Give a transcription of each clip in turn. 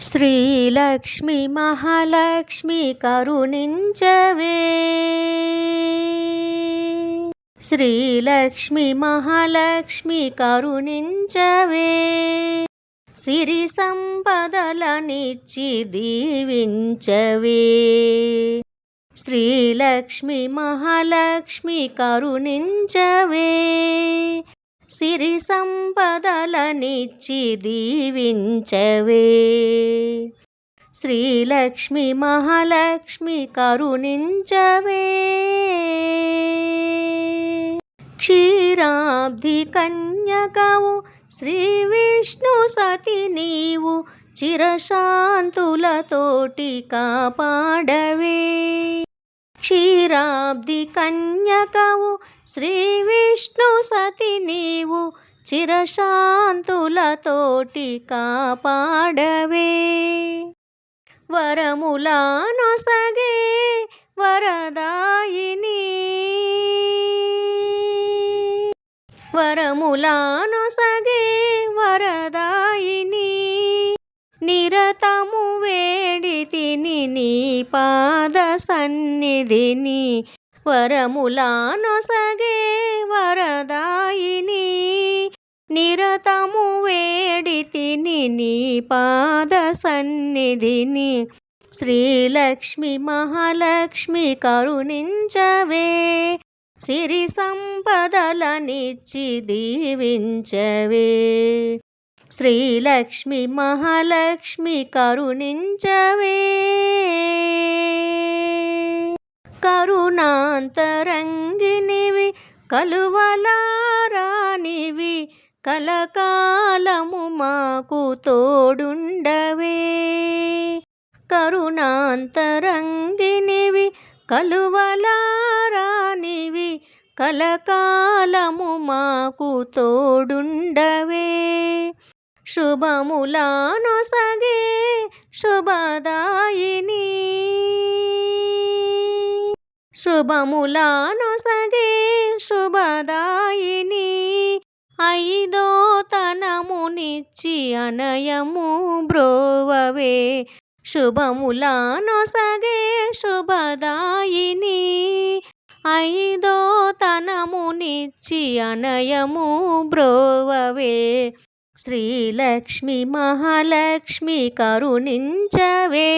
శ్రీలక్ష్మి మహాలక్ష్మి కరుణించవే. శ్రీలక్ష్మి మహాలక్ష్మి కరుణించవే. సిరి సంపదలనిచ్చి దీవించవే. శ్రీలక్ష్మి మహాలక్ష్మి కరుణించవే. సిరి సంపదలనిచ్చి దీవించవే శ్రీలక్ష్మి మహాలక్ష్మి కరుణించవే. క్షీరాబ్ధి కన్యకవు శ్రీ విష్ణు సతి నీవు చిరశాంతులతోటి కాపాడవే. క్షీరాబ్ది కన్యకవు శ్రీ విష్ణు సతి నీవు చిరశాంతులతోటి కాపాడవే. వరములానొసగే వరదాయిని. వరములానొసగే వరదాయిని. నిరతము వేడి తిని నీ పాద సన్నిధిని వరములానొసగే వరదాయిని నిరతము వేడితిని నీ పాద సన్నిధిని. శ్రీలక్ష్మి మహాలక్ష్మి కరుణించవే సిరి సంపదలనిచ్చి దీవించవే. శ్రీలక్ష్మి మహాలక్ష్మి కరుణించవే. కరుణాంతరంగినివి కలువలారానివి కలకాలము మాకు తోడుండవే. కరుణాంతరంగినివి కలువలారానివి కలకాలము మాకు తోడుండవే. శుభములాను సగే శుభదాయిని శుభములానొసగే శుభదాయిని. ఐదో తనమునిచ్చి అనయము బ్రోవవే. శుభములానొసగే శుభదాయిని. ఐదో తనమునిచ్చి అనయము బ్రోవవే. శ్రీలక్ష్మి మహాలక్ష్మి కరుణించవే.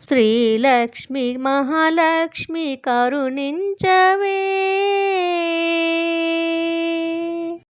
శ్రీలక్ష్మి మహాలక్ష్మి కరుణించవే.